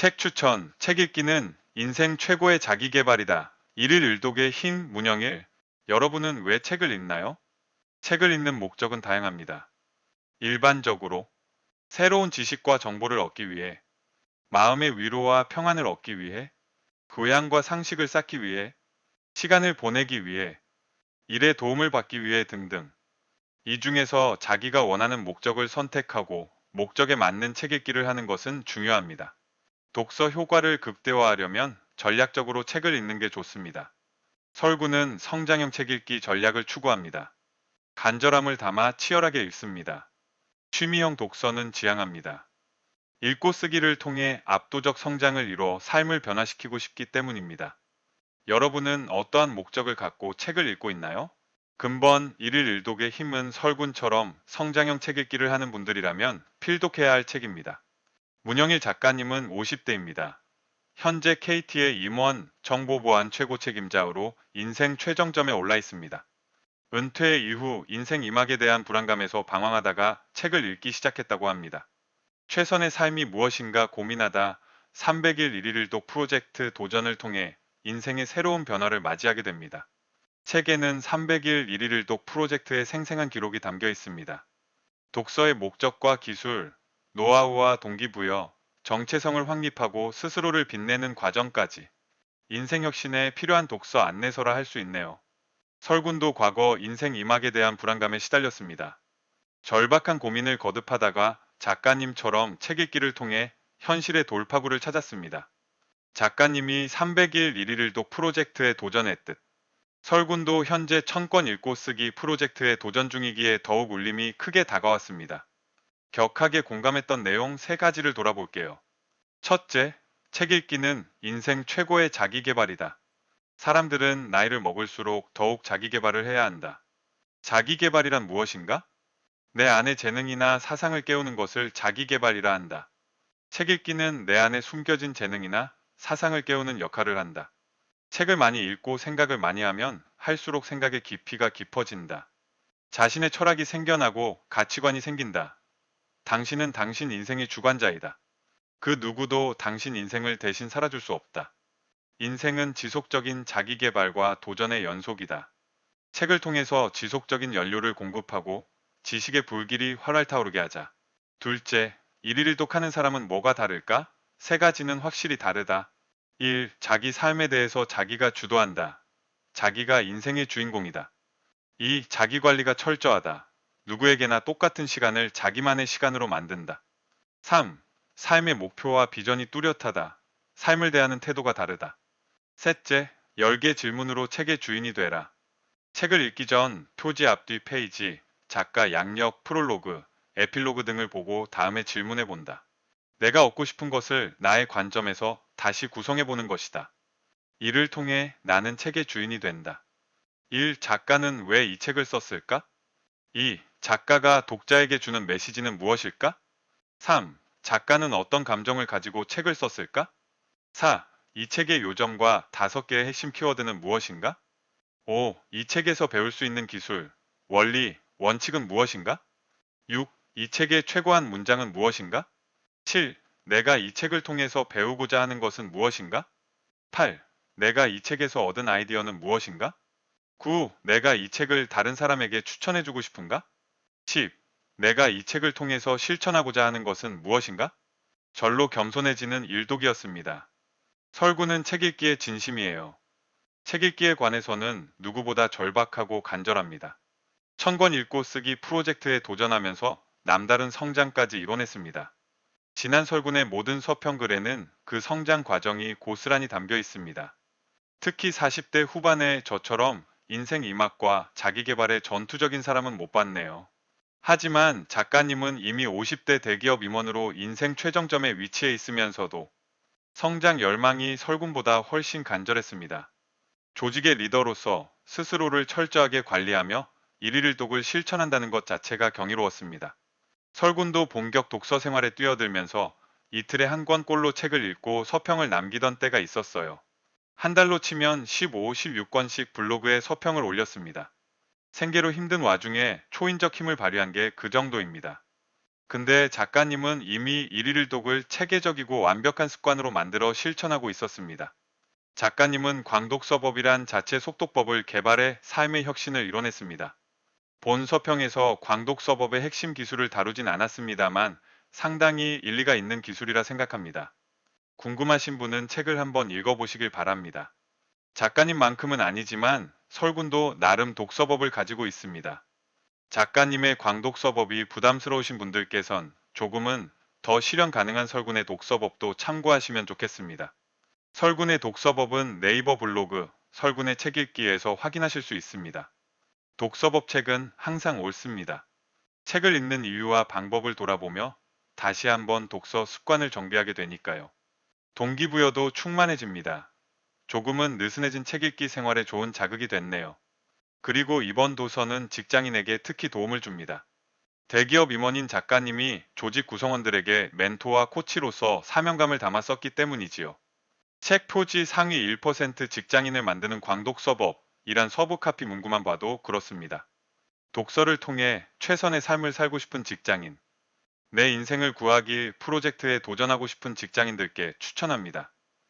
책 추천, 책 읽기는 인생 최고의 자기 개발이다. 일일 일독의 힘 문영일. 여러분은 왜 책을 읽나요? 책을 읽는 목적은 다양합니다. 일반적으로 새로운 지식과 정보를 얻기 위해, 마음의 위로와 평안을 얻기 위해, 교양과 상식을 쌓기 위해, 시간을 보내기 위해, 일에 도움을 받기 위해 등등. 이 중에서 자기가 원하는 목적을 선택하고 목적에 맞는 책 읽기를 하는 것은 중요합니다. 독서 효과를 극대화하려면 전략적으로 책을 읽는 게 좋습니다. 설구는 성장형 책 읽기 전략을 추구합니다. 간절함을 담아 치열하게 읽습니다. 취미형 독서는 지향합니다. 읽고 쓰기를 통해 압도적 성장을 이뤄 삶을 변화시키고 싶기 때문입니다. 여러분은 어떠한 목적을 갖고 책을 읽고 있나요? 근본 1일 일독의 힘은 설군처럼 성장형 책 읽기를 하는 분들이라면 필독해야 할 책입니다. 문영일 작가님은 50대입니다. 현재 KT의 임원 정보보안 최고 책임자로 인생 최정점에 올라 있습니다. 은퇴 이후 인생 이막에 대한 불안감에서 방황하다가 책을 읽기 시작했다고 합니다. 최선의 삶이 무엇인가 고민하다 300일 1일일독 프로젝트 도전을 통해 인생의 새로운 변화를 맞이하게 됩니다. 책에는 300일 1일일독 프로젝트의 생생한 기록이 담겨 있습니다. 독서의 목적과 기술, 노하우와 동기부여, 정체성을 확립하고 스스로를 빛내는 과정까지 인생 혁신에 필요한 독서 안내서라 할 수 있네요. 설군도 과거 인생 이막에 대한 불안감에 시달렸습니다. 절박한 고민을 거듭하다가 작가님처럼 책 읽기를 통해 현실의 돌파구를 찾았습니다. 작가님이 300일 1일일독 프로젝트에 도전했듯 설군도 현재 천권 읽고 쓰기 프로젝트에 도전 중이기에 더욱 울림이 크게 다가왔습니다. 격하게 공감했던 내용 세 가지를 돌아볼게요. 첫째, 책 읽기는 인생 최고의 자기 개발이다. 사람들은 나이를 먹을수록 더욱 자기 개발을 해야 한다. 자기 개발이란 무엇인가? 내 안의 재능이나 사상을 깨우는 것을 자기 개발이라 한다. 책 읽기는 내 안에 숨겨진 재능이나 사상을 깨우는 역할을 한다. 책을 많이 읽고 생각을 많이 하면 할수록 생각의 깊이가 깊어진다. 자신의 철학이 생겨나고 가치관이 생긴다. 당신은 당신 인생의 주관자이다. 그 누구도 당신 인생을 대신 살아줄 수 없다. 인생은 지속적인 자기개발과 도전의 연속이다. 책을 통해서 지속적인 연료를 공급하고 지식의 불길이 활활 타오르게 하자. 둘째, 일일일독 하는 사람은 뭐가 다를까? 세 가지는 확실히 다르다. 1. 자기 삶에 대해서 자기가 주도한다. 자기가 인생의 주인공이다. 2. 자기 관리가 철저하다. 누구에게나 똑같은 시간을 자기만의 시간으로 만든다. 3. 삶의 목표와 비전이 뚜렷하다. 삶을 대하는 태도가 다르다. 셋째, 10개 질문으로 책의 주인이 되라. 책을 읽기 전 표지 앞뒤 페이지, 작가 양력, 프롤로그, 에필로그 등을 보고 다음에 질문해 본다. 내가 얻고 싶은 것을 나의 관점에서 다시 구성해 보는 것이다. 이를 통해 나는 책의 주인이 된다. 1. 작가는 왜 이 책을 썼을까? 2. 작가가 독자에게 주는 메시지는 무엇일까? 3. 작가는 어떤 감정을 가지고 책을 썼을까? 4. 이 책의 요점과 5개의 핵심 키워드는 무엇인가? 5. 이 책에서 배울 수 있는 기술, 원리, 원칙은 무엇인가? 6. 이 책의 최고한 문장은 무엇인가? 7. 내가 이 책을 통해서 배우고자 하는 것은 무엇인가? 8. 내가 이 책에서 얻은 아이디어는 무엇인가? 9. 내가 이 책을 다른 사람에게 추천해주고 싶은가? 10. 내가 이 책을 통해서 실천하고자 하는 것은 무엇인가? 절로 겸손해지는 일독이었습니다. 설구는 책 읽기의 진심이에요. 책 읽기에 관해서는 누구보다 절박하고 간절합니다. 천권 읽고 쓰기 프로젝트에 도전하면서 남다른 성장까지 이뤄냈습니다. 지난 설군의 모든 서평글에는 그 성장 과정이 고스란히 담겨 있습니다. 특히 40대 후반의 저처럼 인생 이막과 자기개발에 전투적인 사람은 못 봤네요. 하지만 작가님은 이미 50대 대기업 임원으로 인생 최정점에 위치해 있으면서도 성장 열망이 설군보다 훨씬 간절했습니다. 조직의 리더로서 스스로를 철저하게 관리하며 일일독을 실천한다는 것 자체가 경이로웠습니다. 설군도 본격 독서 생활에 뛰어들면서 이틀에 한 권 꼴로 책을 읽고 서평을 남기던 때가 있었어요. 한 달로 치면 15, 16권씩 블로그에 서평을 올렸습니다. 생계로 힘든 와중에 초인적 힘을 발휘한 게 그 정도입니다. 근데 작가님은 이미 일일 독을 체계적이고 완벽한 습관으로 만들어 실천하고 있었습니다. 작가님은 광독서법이란 자체 속독법을 개발해 삶의 혁신을 이뤄냈습니다. 본 서평에서 광독서법의 핵심 기술을 다루진 않았습니다만 상당히 일리가 있는 기술이라 생각합니다. 궁금하신 분은 책을 한번 읽어보시길 바랍니다. 작가님만큼은 아니지만 설군도 나름 독서법을 가지고 있습니다. 작가님의 광독서법이 부담스러우신 분들께선 조금은 더 실현 가능한 설군의 독서법도 참고하시면 좋겠습니다. 설군의 독서법은 네이버 블로그 설군의 책 읽기에서 확인하실 수 있습니다. 독서법 책은 항상 옳습니다. 책을 읽는 이유와 방법을 돌아보며 다시 한번 독서 습관을 정비하게 되니까요. 동기부여도 충만해집니다. 조금은 느슨해진 책 읽기 생활에 좋은 자극이 됐네요. 그리고 이번 도서는 직장인에게 특히 도움을 줍니다. 대기업 임원인 작가님이 조직 구성원들에게 멘토와 코치로서 사명감을 담아 썼기 때문이지요. 책 표지 상위 1% 직장인을 만드는 광독 서법 이란 서부 카피 문구만 봐도 그렇습니다. 독서를 통해 최선의 삶을 살고 싶은 직장인, 내 인생을 구하기 프로젝트에 도전하고 싶은 직장인들께 추천합니다.